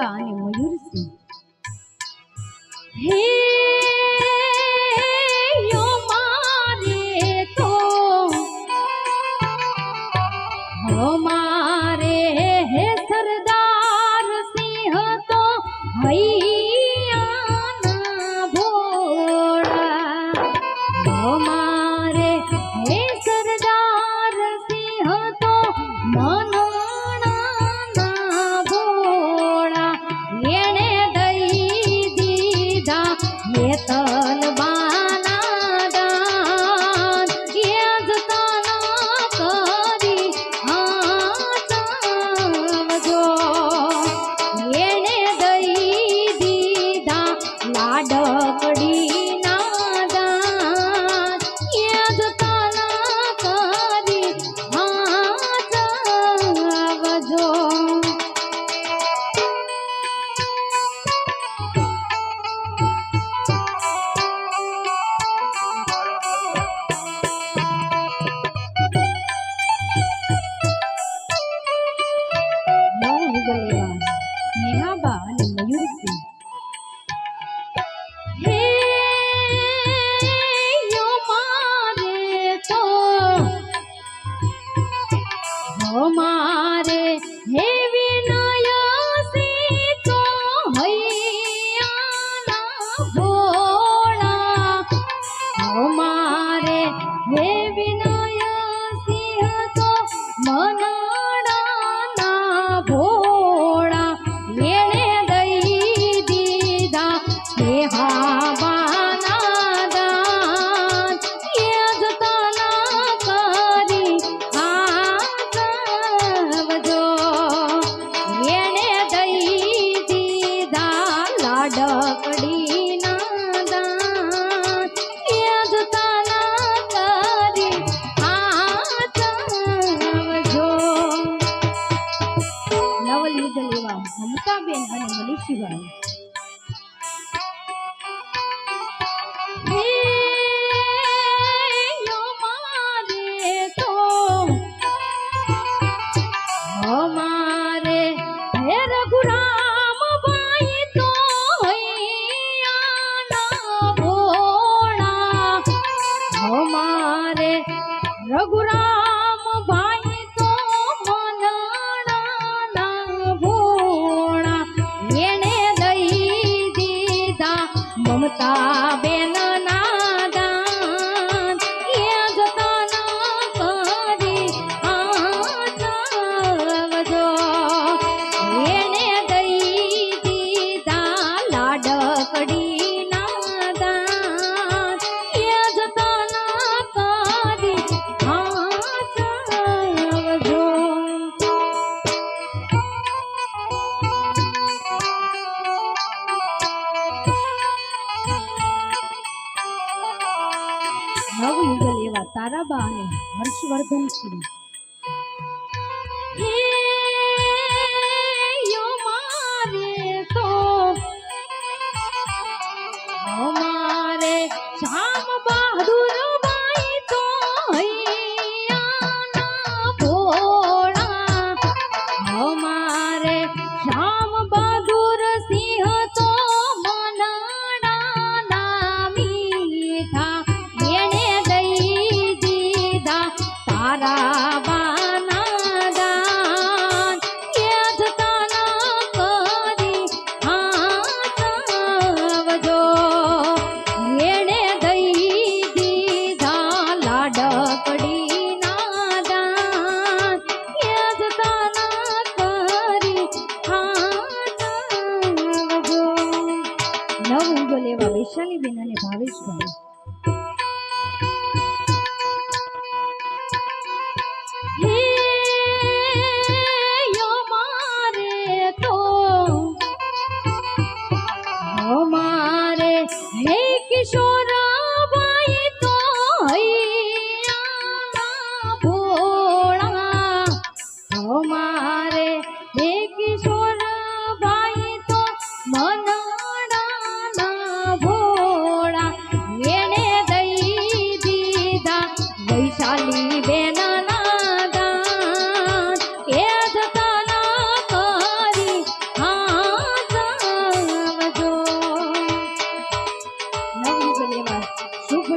કાકા અને મયુરસિંહ હે Hey. हमारे रघुराम નવ યુગલ એવા તારાબા અને હર્ષવર્ધન હર્ષવર્ધનસિંહ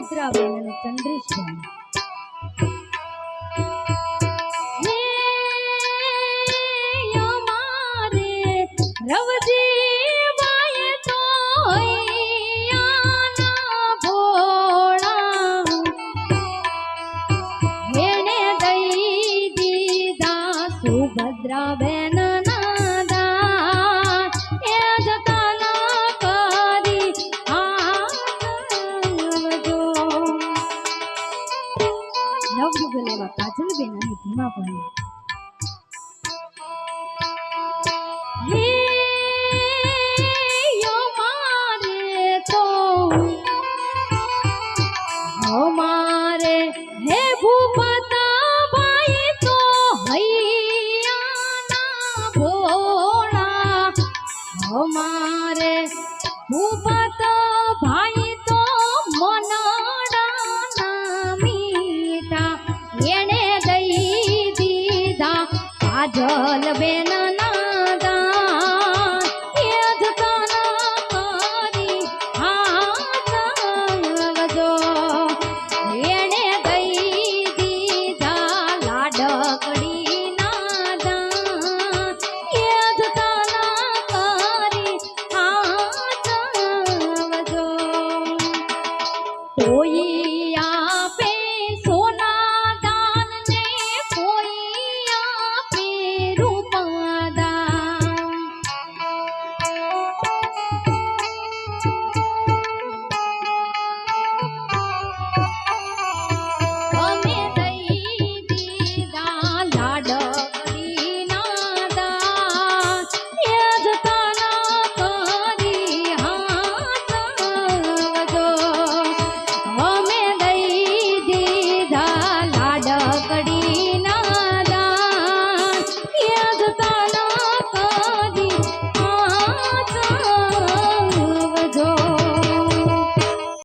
સુભદ્રાબેન અને ચંદ્રેશભાઈ નવયુગલ એવા કાજલબેન અને ધીમા ભાઈ હે મારે 我一。